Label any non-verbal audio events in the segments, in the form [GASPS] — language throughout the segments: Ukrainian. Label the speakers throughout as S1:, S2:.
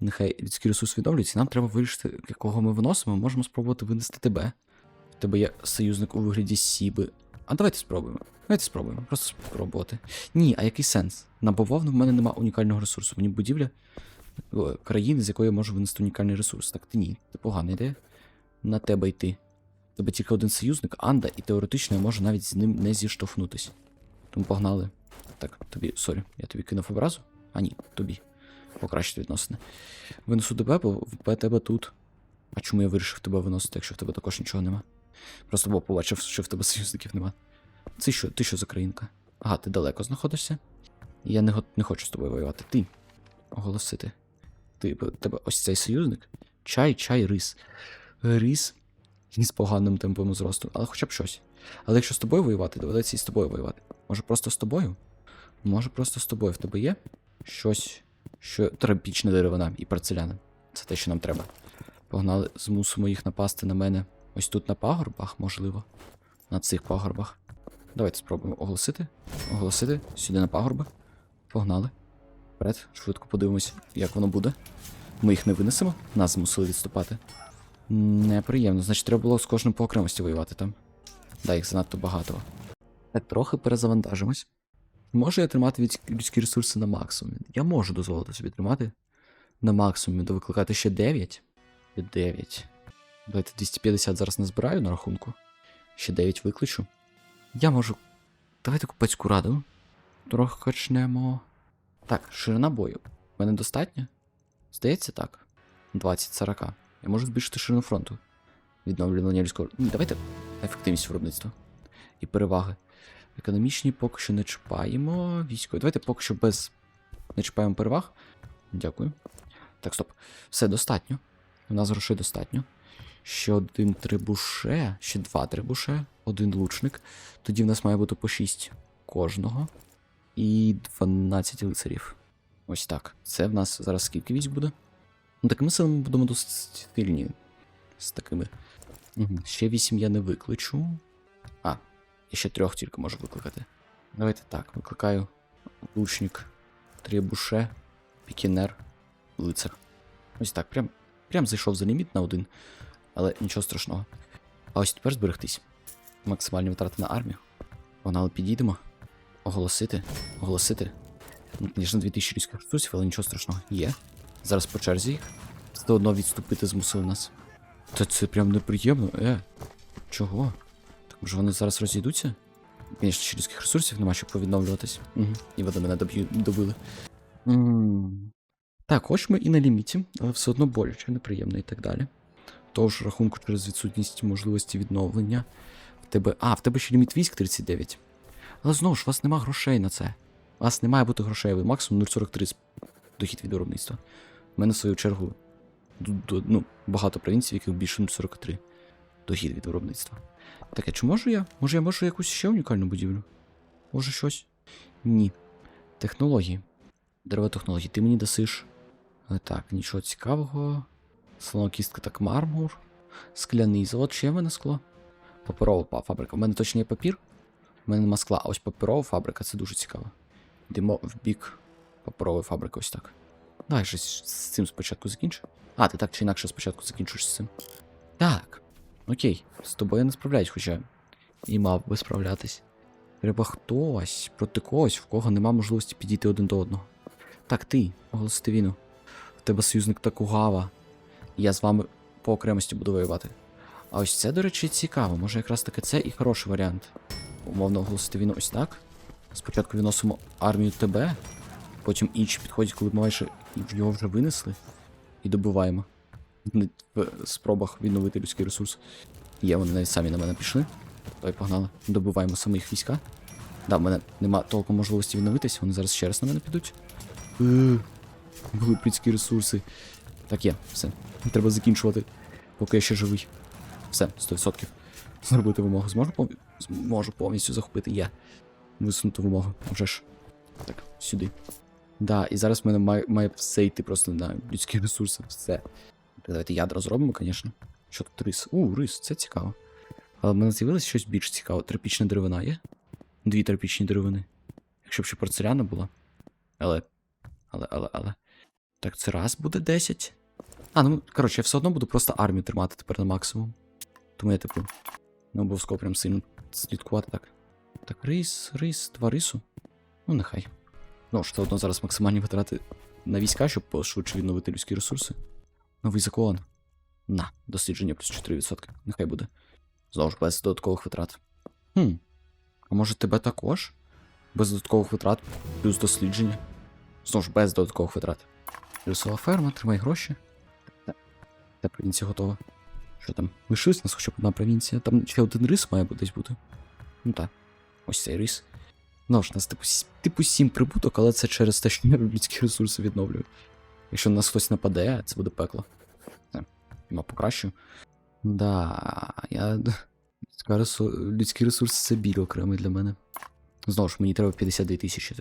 S1: Нехай людський ресурс відновлюється, нам треба вирішити, якого ми виносимо. Ми можемо спробувати винести тебе. В тебе є союзник у вигляді Сіби. А давайте спробуємо. Давайте спробуємо. Просто спробувати. Ні, а який сенс? На бавовну в мене нема унікального ресурсу. Мені будівля країни, з якої я можу винести унікальний ресурс. Так ти ні, це погана ідея. На тебе йти. Тебе тільки один союзник, Анда, і теоретично я можу навіть з ним не зіштовхнутись. Тому погнали. Так, тобі, сорі, я тобі кинув образу? А ні, тобі. Покращити відносини. Винесу тебе, бо в тебе тут. А чому я вирішив тебе виносити, якщо в тебе також нічого нема? Просто бо побачив, що в тебе союзників нема. Це що, ти що за країнка? Ага, ти далеко знаходишся? Я не, не хочу з тобою воювати. Ти. Оголосити. Ти, тебе ось цей союзник. Чай, чай, рис. Рис з поганим темпом зросту, але хоча б щось. Але якщо з тобою воювати, доведеться і з тобою воювати. Може просто з тобою? Може просто з тобою. В тебе є щось, що тропічна деревина і порцеляна. Це те, що нам треба. Погнали, змусимо їх напасти на мене. Ось тут на пагорбах, можливо. На цих пагорбах. Давайте спробуємо оголосити. Оголосити. Сюди на пагорби. Погнали. Вперед, швидко подивимось, як воно буде. Ми їх не винесемо, нас змусили відступати. Неприємно, значить, треба було з кожним по окремості воювати там. Да, їх занадто багато. Так, трохи перезавантажимось. Можу я тримати людські ресурси на максимумі? Я можу дозволити собі тримати на максимумі, довикликати ще 9. Ще 9. Давайте 250 зараз назбираю на рахунку. Ще 9 викличу. Я можу. Давайте купецьку раду. Трохи качнемо. Так, ширина бою. У мене достатньо? Здається, так. 20-40. Я можу збільшити ширину фронту. Відновлення людського. Давайте ефективність виробництва. І переваги. Економічні поки що не чіпаємо. Військові. Давайте поки що без. Не чіпаємо переваг. Дякую. Так, стоп. Все достатньо. У нас грошей достатньо. Ще один трибуше, ще два трибуше, один лучник. Тоді в нас має бути по 6 кожного. І 12 лицарів. Ось так. Це в нас зараз скільки військ буде? Ну, такими силами будемо досить сильні. З такими. Угу. Ще 8 я не викличу. Я ще трьох тільки можу викликати. Давайте так, викликаю лучник, трибуше, пікінер, лицар. Ось так, прям, прям зайшов за ліміт на один, але нічого страшного. А ось тепер зберегтись. Максимальні витрати на армію. Погнали, підійдемо. Оголосити. Оголосити. Ну, Звісно, 2000 людських ресурсів, але нічого страшного. Є. Зараз по черзі їх. Все одно відступити змусили нас. Та це прям неприємно, е. Чого? Може вони зараз розійдуться? Звісно, ще людських ресурсів нема, щоб повідновлюватись. Угу. І вони мене доб'ю, добили. м Так, хоч ми і на ліміті, але все одно боляче, неприємно і так далі. Того ж рахунку через відсутність можливості відновлення. В тебе. А, в тебе ще ліміт військ 39. Але знову ж, у вас нема грошей на це. У вас не має бути грошей, ви максимум 0,43 дохід від виробництва. У мене, в свою чергу, ну, багато провінцій, в яких більше 0,43 дохід від виробництва. Так, а чи можу я? Може я можу якусь ще унікальну будівлю? Може щось? Ні. Технології. Деревотехнології. Ти мені дасиш. Так, нічого цікавого. Слонокістка так мармур. Скляний завод, ще в мене скло. Паперова фабрика. У мене точно є папір. У мене нема скла, а ось паперова фабрика, це дуже цікаво. Йдемо в бік паперової фабрики, ось так. Давай щось з цим спочатку закінчу. А, ти так чи інакше спочатку закінчиш з цим. Так. Окей, з тобою не справляюсь, хоча і мав би справлятись. Треба хтось проти когось, в кого нема можливості підійти один до одного. Так, ти, оголосити війну. В тебе союзник Такугава. Я з вами по окремості буду воювати. А ось це, до речі, цікаво. Може якраз таки це і хороший варіант. Умовно оголосити війну ось так. Спочатку відносимо армію ТБ, потім інші підходять, коли майже його вже винесли, і добиваємо. Не- В спробах відновити людський ресурс. Є, вони навіть самі на мене пішли. Давай погнали. Добиваємо саме їх війська. Да, в мене нема толком можливості відновитись, вони зараз ще раз на мене підуть. Е, Були людські ресурси. Так є, все. Треба закінчувати, поки я ще живий. Все, 100%. Зробити вимогу зможу повні... Зможу повністю захопити я. Висунути вимогу, вже ж. Так, сюди. Да, і зараз в мене має, має все йти просто на людські ресурси. Все. Давайте ядра зробимо, звісно. Що тут рис? У, рис, це цікаво. Але в мене з'явилось щось більш цікаве. Тропічна деревина є? Дві тропічні деревини. Якщо б ще порцеляна була. Але. Але, але, але. Так, це раз буде 10. А, ну, коротше, я все одно буду просто армію тримати тепер на максимум. Тому я, типу, не обов'язково прям сильно слідкувати так. Так, рис, рис, два рису. Ну, нехай. Ну, все одно зараз максимальні витрати на війська, щоб пошвидше відновити людські ресурси. Новий закон. На, дослідження плюс 4%. Нехай буде. Знову ж без додаткових витрат. Хм. А може тебе також? Без додаткових витрат, плюс дослідження. Знову ж без додаткових витрат. Плюсова ферма, тримай гроші. Та, провінція готова. Що там? Лишилась нас хоча б одна провінція. Там ще один рис має десь бути. Ну так. Ось цей рис. Ну ж, нас типу, типу 7 прибуток, але це через те, що я людські ресурси відновлюю. Якщо на нас хтось нападе, це буде пекло. Я покращу. Да, я. Людські ресурси це біль окремий для мене. Знову ж, мені треба 52 тисячі.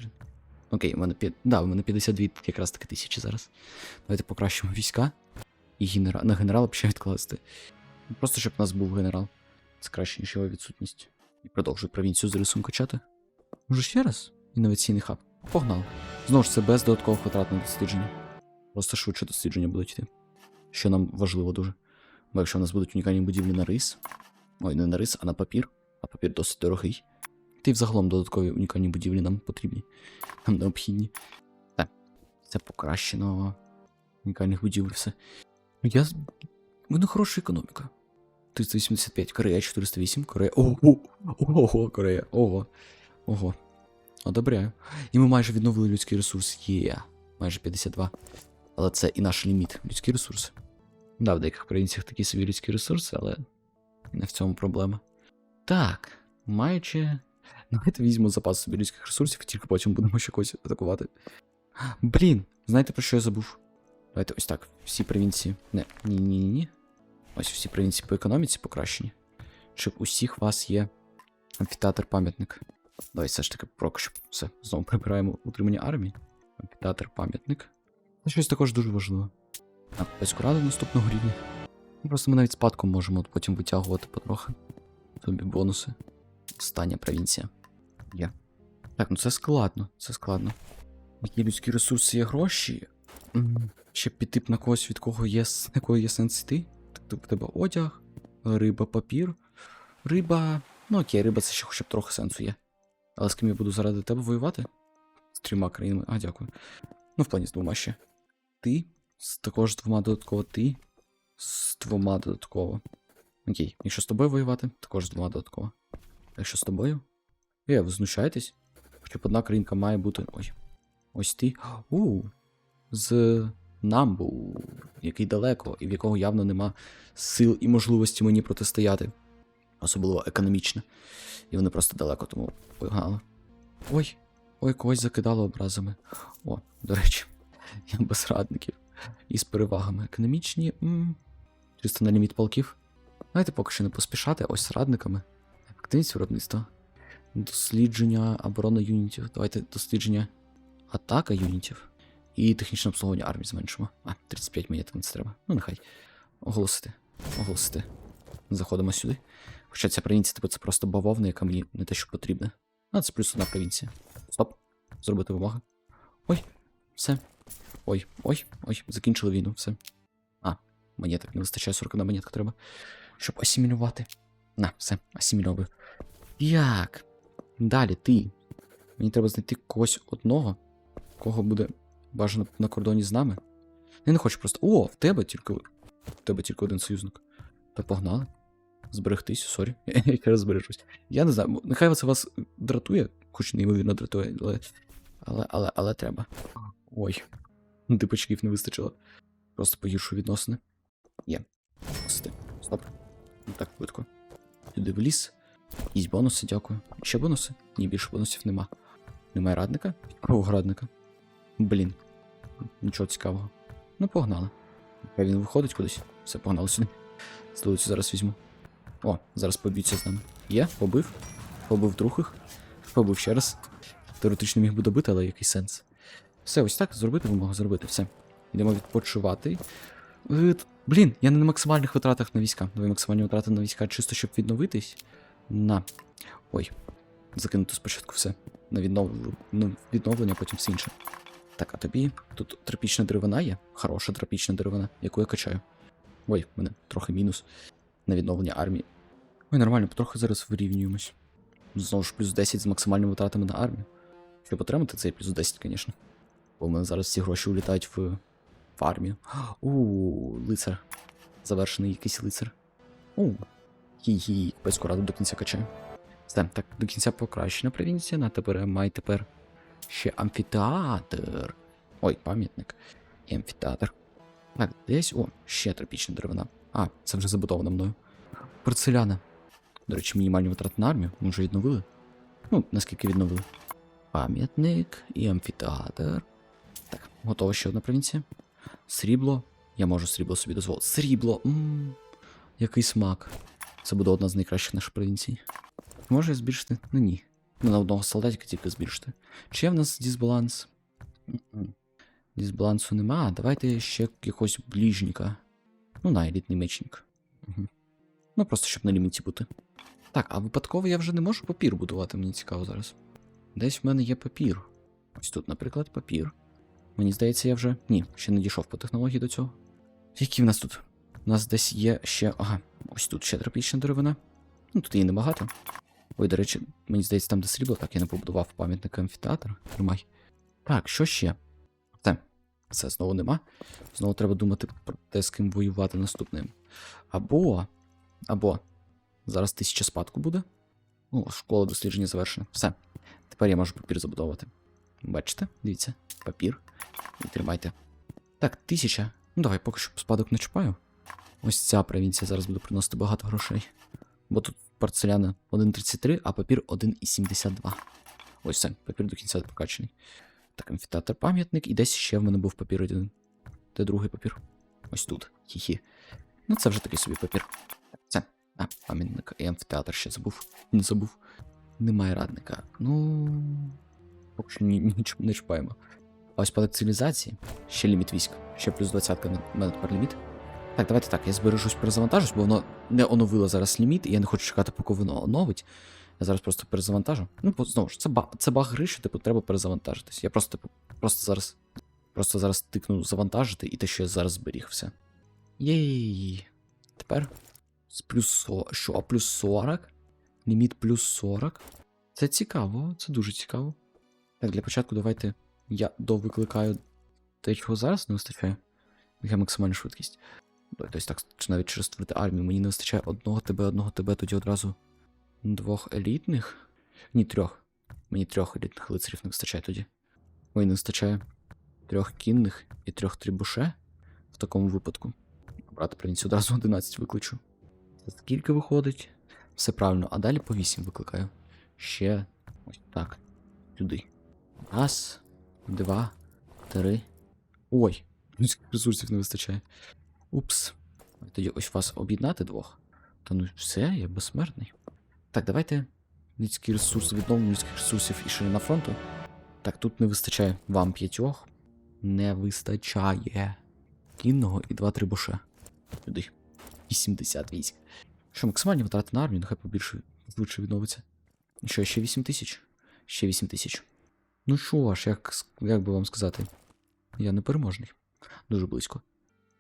S1: Окей, у мене, да, у мене 52 якраз таки тисячі зараз. Давайте покращимо війська. І генера... на генерала ще відкласти. Просто щоб у нас був генерал. Це краще, ніж його відсутність. І продовжую провінцію з рисом качати. Може ще раз? Інноваційний хаб. Погнали. Знову ж це без додаткових витрат на дослідження. Просто швидше дослідження будуть йти. Що нам важливо дуже. Бо якщо в нас будуть унікальні будівлі на рис. Ой, не на рис, а на папір. А папір досить дорогий. Та й взагалом додаткові унікальні будівлі нам потрібні. Нам необхідні. Так. Це покращено. Унікальних будівель все. Ну, Я. У мене хороша економіка. 385, Корея 408, Корея. Ого! Ого, Корея. Ого. Ого. Одобряю. І ми майже відновили людський ресурс. Є. Майже 52. Але це і наш ліміт. Людські ресурси. Да, в деяких провінціях такі собі людські ресурси, але не в цьому проблема. Так, маючи. Давайте візьмемо запас собі людських ресурсів, тільки потім будемо ще когось атакувати. Блін, знаєте про що я забув? Давайте ось так. Всі провінції. Не, ні-ні-ні. Ось всі провінції по економіці покращені. Щоб усіх вас є амфітеатр пам'ятник. Давай все ж таки прок, щоб все. Знову прибираємо утримання армії. Амфітеатр пам'ятник. Це щось також дуже важливо. А безку раду наступного рівня. Ну, Просто ми навіть спадком можемо потім витягувати потрохи. Тобі бонуси. Остання провінція. Є. Так, ну це складно, це складно. Які людські ресурси є гроші. Ще піти б на когось, від кого є, на кого є сенс йти. Тобто в тебе одяг, риба, папір. Риба. Ну окей, риба це ще хоча б трохи сенсу є. Але з ким я буду заради тебе воювати? З трьома країнами. А, дякую. Ну, в плані з двома ще. Ти. З також двома додатково ти. З двома додатково. Окей, якщо з тобою воювати, також з двома додатково. Якщо з тобою. Е, ви знущаєтесь? Хоча б одна країнка має бути. Ой. Ось ти. [GASPS] У. З Намбу, який далеко, і в якого явно нема сил і можливості мені протистояти. Особливо економічно. І вони просто далеко, тому погнали. Ой, ой, когось закидало образами. О, до речі, [LAUGHS] без радників. І з перевагами. Економічні. Чисто на ліміт полків. Давайте поки що не поспішати, ось з. Ефективність виробництва. Дослідження оборона юнітів. Давайте дослідження атака юнітів. І технічне обслуговування армії зменшимо. А, 35 монет не це треба. Ну, нехай. Оголосити. Оголосити. Заходимо сюди. Хоча ця провінція, типу, це просто бавовна, яка мені не те, що потрібна. А, це плюс одна провінція. Стоп. Зробити вимоги. Ой, все. Ой, ой, ой, закінчили війну, все. А, монеток не вистачає 41 монетка треба. Щоб асимілювати. На, все, асимільовую. Як? Далі ти. Мені треба знайти когось одного, кого буде бажано на кордоні з нами. Я не хочу просто. О, в тебе тільки. В тебе тільки один союзник. Та погнали. Зберегтись, сорі. [LAUGHS] Я ще раз збережусь. Я не знаю, нехай це вас дратує, хоч неймовірно дратує, але. Але, але, але треба. Ой. Дипачків не вистачило. Просто погіршую відносини. Є. Пусти. Стоп. Так швидко. Сюди в ліс. Якісь бонуси, дякую. Ще бонуси? Ні, більше бонусів нема. Немає радника? Якого радника? Блін. Нічого цікавого. Ну, погнали. Хай він виходить кудись. Все, погнали сюди. Столицю зараз візьму. О, зараз поб'ються з нами. Є, побив. Побив других. Побив ще раз. Теоретично міг би добити, але який сенс. Все, ось так зробити вимогу зробити. Все. Йдемо відпочивати. Е, Блін, я не на максимальних витратах на війська. Давай максимальні витрати на війська чисто, щоб відновитись. На. Ой. Закинути спочатку все. На ну, відновлення, потім все інше. Так, а тобі тут тропічна деревина є? Хороша тропічна деревина, яку я качаю. Ой, в мене трохи мінус на відновлення армії. Ой, нормально, потрохи зараз вирівнюємось. Знову ж плюс 10 з максимальними витратами на армію. Щоб отримати цей плюс 10, звісно. Бо в мене зараз всі гроші улітають в, армію. У, лицар. Завершений якийсь лицар. У. Хі-хі, пецьку раду до кінця качаю. Все, так, до кінця покращена провінція, на тепер май тепер ще амфітеатр. Ой, пам'ятник. І амфітеатр. Так, десь. О, ще тропічна деревина. А, це вже забудовано мною. Порцеляна. До речі, мінімальні витрати на армію. Ми вже відновили. Ну, наскільки відновили. Пам'ятник і амфітеатр. Так, готова ще одна провінція. Срібло. Я можу срібло собі дозволити. Срібло. Ммм. Який смак. Це буде одна з найкращих наших провінцій. Може збільшити? Ну ні. Ну, на одного солдатика тільки збільшити. Чи є в нас дисбаланс? Дисбалансу нема. Давайте ще якогось ближника. Ну, на, елітний мечник. Угу. Ну, просто щоб на ліміті бути. Так, а випадково я вже не можу папір будувати, мені цікаво зараз. Десь в мене є папір. Ось тут, наприклад, папір. Мені здається, я вже. Ні, ще не дійшов по технології до цього. Які в нас тут? У нас десь є ще. Ага, ось тут ще тропічна деревина. Ну, тут її небагато. Ой, до речі, мені здається, там де срібло, так я не побудував пам'ятник амфітеатр. Тримай. Так, що ще? Це. Це знову нема. Знову треба думати про те, з ким воювати наступним. Або. Або. Зараз тисяча спадку буде. О, школа дослідження завершена. Все. Тепер я можу папір забудовувати. Бачите? Дивіться, папір. І тримайте. Так, тисяча. Ну давай поки що спадок не чіпаю. Ось ця провінція зараз буде приносити багато грошей. Бо тут порцеляна 1,33, а папір 1,72. Ось це, папір до кінця прокачаний. Так, амфітеатр пам'ятник, і десь ще в мене був папір один. Де другий папір? Ось тут. Хі-хі. Ну, це вже такий собі папір. Це. А, пам'ятник і амфітеатр ще забув. Не забув. Немає радника. Ну. Поки що ні, нічого не чіпаємо. А ось по цивілізації. Ще ліміт військ. Ще плюс 20 на мене тепер ліміт. Так, давайте так, я збережусь, перезавантажусь, бо воно не оновило зараз ліміт, і я не хочу чекати, поки воно оновить. Я зараз просто перезавантажу. Ну, бо, знову ж, це баг, це баг гри, що типу треба перезавантажитись. Я просто, типу, просто зараз. Просто зараз тикну завантажити, і те, що я зараз зберіг все. Єй. Тепер. З плюс 40. Що, плюс 40? Ліміт плюс 40. Це цікаво, це дуже цікаво. Так, для початку давайте я довикликаю те, чого зараз не вистачає. Яка максимальна швидкість. Тобто так, чи навіть через створити армію. Мені не вистачає одного тебе, одного тебе, тоді одразу двох елітних. Ні, трьох. Мені трьох елітних лицарів не вистачає тоді. Ой, не вистачає трьох кінних і трьох трібуше в такому випадку. Брати провінцію одразу 11 викличу. Скільки виходить? Все правильно, а далі по 8 викликаю. Ще ось так. Сюди. Раз, два, три. Ой, ресурсів не вистачає. Упс. Тоді ось вас об'єднати двох. Та ну все, я безсмертний. Так, давайте людські ресурси, відновлення людських ресурсів і ширина фронту. Так, тут не вистачає вам п'ятьох. Не вистачає. Кінного і два трибуше. Туди. 80 військ. Що, максимальні витрати на армію, нехай побільше швидше відновиться. Що, ще 8 тисяч? Ще 8 тисяч. Ну що ж, як, як би вам сказати? Я непереможний. Дуже близько.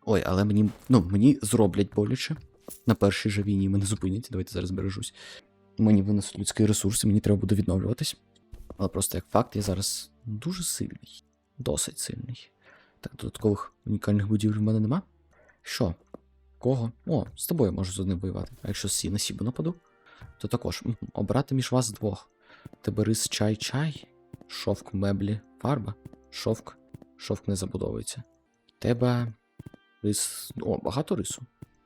S1: Ой, але мені. Ну, мені зроблять боляче. На першій же війні мене зупинять. Давайте зараз бережусь. Мені винесуть людські ресурси, мені треба буде відновлюватись. Але просто як факт, я зараз дуже сильний. Досить сильний. Так, додаткових унікальних будівель в мене нема. Що? Кого? О, з тобою можу з одним воювати. А якщо сі на сібу нападу, то також обрати між вас двох. Тебе рис чай чай, шовк меблі, фарба, шовк, шовк не забудовується. Тебе рис. О, багато рису.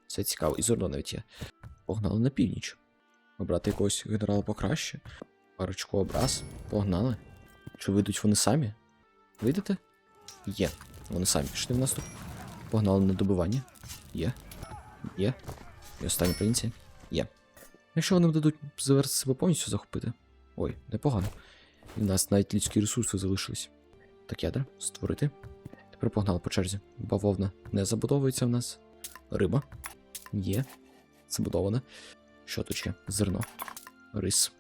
S1: Це цікаво, і зерно навіть є. Погнали на північ. Обрати якогось генерала покраще. Парочку образ. Погнали. Чи вийдуть вони самі? Вийдете? Є. Вони самі пішли в наступ. Погнали на добивання. Є. Є. І остання провінція. Є. Якщо вони дадуть завершити себе повністю захопити. Ой, непогано. І в нас навіть людські ресурси залишились. Так, ядра, створити. Тепер погнали по черзі. Бавовна не забудовується в нас. Риба. Є. Забудована. Що тут ще? Зерно. Рис.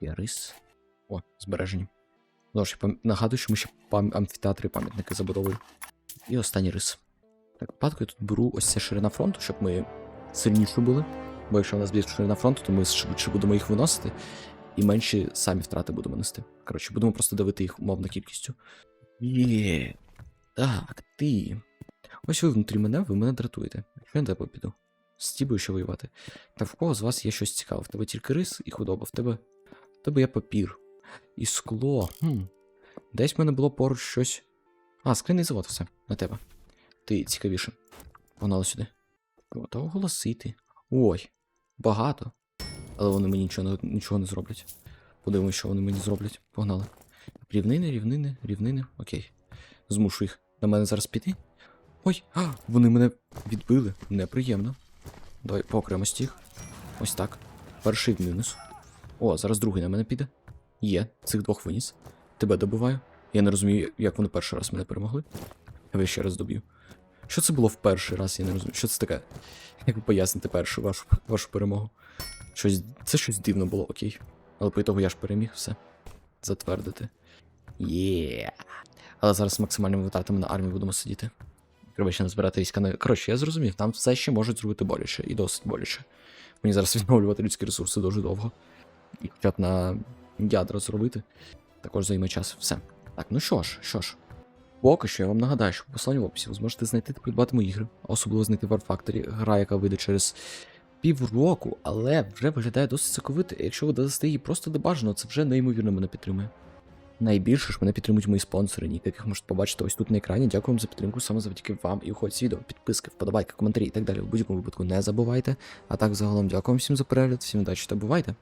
S1: Є рис. О, збережені. Знову ж я нагадую, що ми ще пам- амфітеатри пам'ятники забудовуємо. І останній рис. Так, падку я тут беру ось це ширина фронту, щоб ми сильніші були. Бо якщо в нас більше ширина фронту, то ми швидше будемо їх виносити, і менші самі втрати будемо нести. Коротше, будемо просто давити їх умовно кількістю. Є. Так, ти. Ось ви внутрі мене, ви мене дратуєте. Якщо я тебе піду. З тібою ще воювати. Так в кого з вас є щось цікаве? В тебе тільки рис і худоба, в тебе. В тебе є папір. І скло. Хм. Десь в мене було поруч щось. А, скляний завод, все, на тебе. Ти цікавіше. Погнали сюди. О, та оголосити. Ой, багато. Але вони мені нічого, нічого не зроблять. Подивимось, що вони мені зроблять. Погнали. Рівнини, рівнини, рівнини. Окей. Змушу їх на мене зараз піти. Ой, а, вони мене відбили. Неприємно. Давай по окремості їх. Ось так. Перший вниз. О, зараз другий на мене піде. Є, цих двох виніс. Тебе добиваю. Я не розумію, як вони перший раз мене перемогли. Я ще раз доб'ю. Що це було в перший раз, я не розумію. Що це таке? Як ви поясните першу вашу, вашу перемогу? Щось, це щось дивно було, окей. Але по ітогу я ж переміг, все. Затвердити. Є. Але зараз з максимальними витратами на армію будемо сидіти. Треба ще назбирати війська на. Коротше, я зрозумів, там все ще можуть зробити боляче і досить боляче. Мені зараз відновлювати людські ресурси дуже довго. І хоча б на ядра зробити. Також займе час. Все. Так, ну що ж, що ж. Поки що я вам нагадаю, що по посиланню в описі ви зможете знайти та придбати мої ігри, особливо знайти War Factory, гра, яка вийде через півроку, але вже виглядає досить соковито. Якщо ви додасте її просто добажано, це вже неймовірно мене підтримує. Найбільше ж мене підтримують мої спонсори, ніки, яких можете побачити ось тут на екрані. Дякую вам за підтримку саме завдяки вам і уходь відео, підписки, вподобайки, коментарі і так далі. В будь-якому випадку не забувайте. А так загалом дякую всім за перегляд, всім удачі та бувайте!